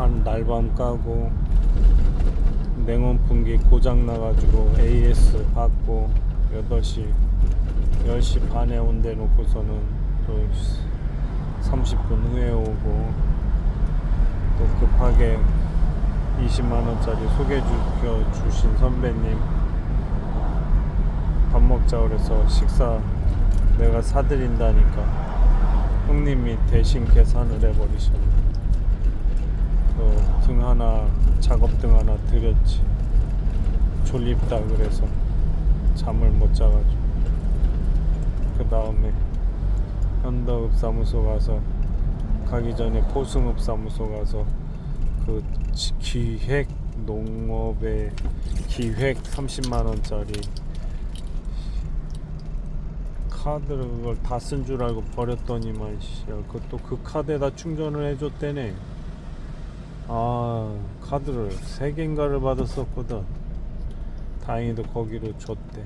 한 날밤 까고 냉온풍기 고장 나가지고 AS 받고 8시 10시 반에 온대 놓고서는 또 30분 후에 오고 또 급하게 20만원짜리 소개해 주- 주신 선배님 밥 먹자 그래서 식사 내가 사드린다니까 형님이 대신 계산을 해버리셨네 그등 하나 작업등 하나 드렸지. 졸립다 그래서 잠을 못 자가지고. 그 다음에 현덕읍 사무소 가서 가기 전에 포승읍 사무소 가서 그 지- 기획 농업의 기획 30만 원짜리 카드를 그걸 다 쓴 줄 알고 버렸더니만 씨, 야, 그것도 그 카드에다 충전을 해줬대네. 아 카드를 세 개인가를 받았었거든. 다행히도 거기로 줬대.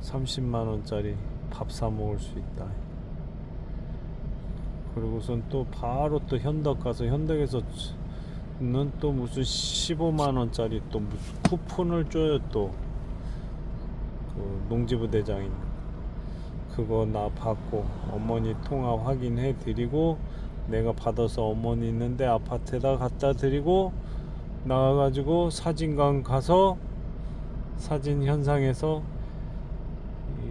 30만 원짜리 밥 사 먹을 수 있다. 그리고선 또 바로 또 현덕 가서 현덕에서 는 또 무슨 15만 원짜리 또 무슨 쿠폰을 줘요 또. 그 농지부 대장이 그거 나 받고 어머니 통화 확인해 드리고 내가 받아서 어머니 있는데 아파트에다 갖다 드리고 나가가지고 사진관 가서 사진 현상에서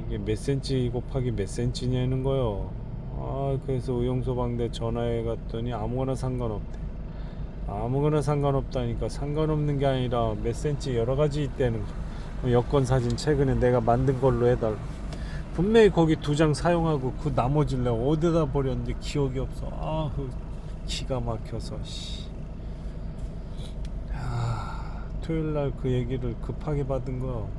이게 몇 센치 곱하기 몇 센치냐는 거요. 아 그래서 의용소방대 전화해 갔더니 아무거나 상관없대. 아무거나 상관없다니까 상관없는 게 아니라 몇 센치 여러 가지 있다는 거. 여권 사진 최근에 내가 만든 걸로 해달. 분명히 거기 두 장 사용하고 그 나머지를 내가 어디다 버렸는지 기억이 없어. 아, 그 기가 막혀서 씨. 아, 토요일 날 그 얘기를 급하게 받은 거.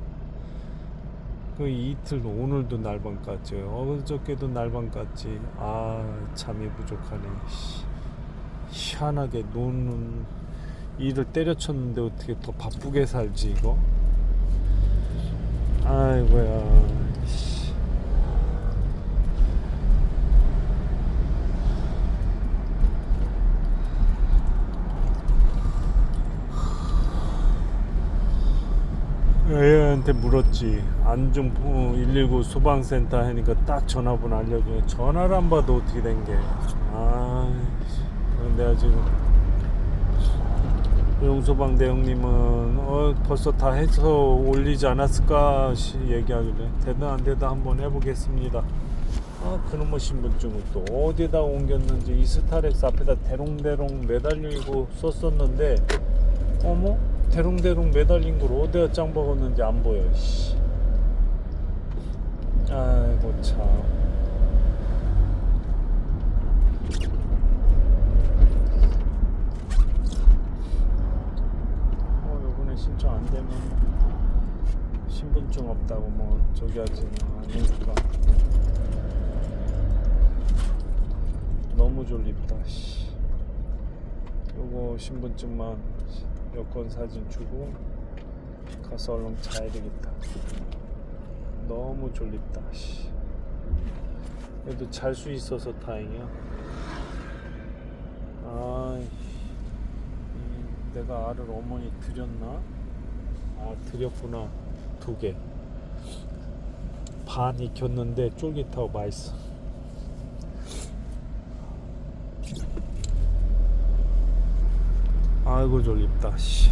그 이틀 오늘도 날밤 깠지. 어저께도 날밤 깠지. 아, 잠이 부족하네. 씨. 희한하게 노는 일을 때려쳤는데 어떻게 더 바쁘게 살지 이거? 아이고야. 씨. 애한테 물었지. 안중 119 소방센터 하니까 딱 전화번호 알려줘. 전화를 안 받아 어떻게 된 게. 아 내가 지금 용소방대 형님은 어 벌써 다 해서 올리지 않았을까 시- 얘기하길래. 되든 안 되든 한번 해보겠습니다. 아 그놈의 신분증을 또 어디다 옮겼는지 이스타렉스 앞에다 대롱대롱 매달리고 썼었는데 어머 대롱대롱 매달린 걸 어디다 짱 박았는지 안 보여 씨. 아이고 참 어, 요번에 신청 안 되면 신분증 없다고 뭐 저기 하지는 않으니까 너무 졸립다 씨. 요거 신분증만 여권 사진 주고 가서 얼른 자야 되겠다 너무 졸립다 씨. 그래도 잘 수 있어서 다행이야 아 내가 알을 어머니 드렸나? 아 드렸구나 두 개. 반 익혔는데 쫄깃하고 맛있어. 아이고 졸립다. 씨.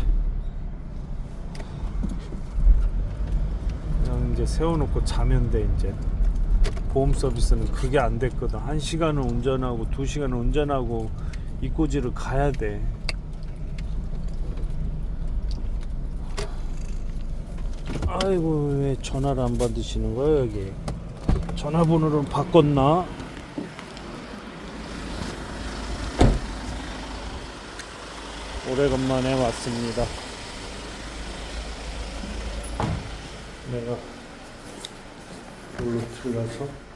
그냥 이제 세워놓고 자면 돼 이제. 보험 서비스는 그게 안 됐거든. 한 시간은 운전하고 두 시간은 운전하고 이꼬지를 가야 돼. 아이고 왜 전화를 안 받으시는 거예요 여기 전화번호를 바꿨나 오래간만에 왔습니다. 내가 여기로 들어가서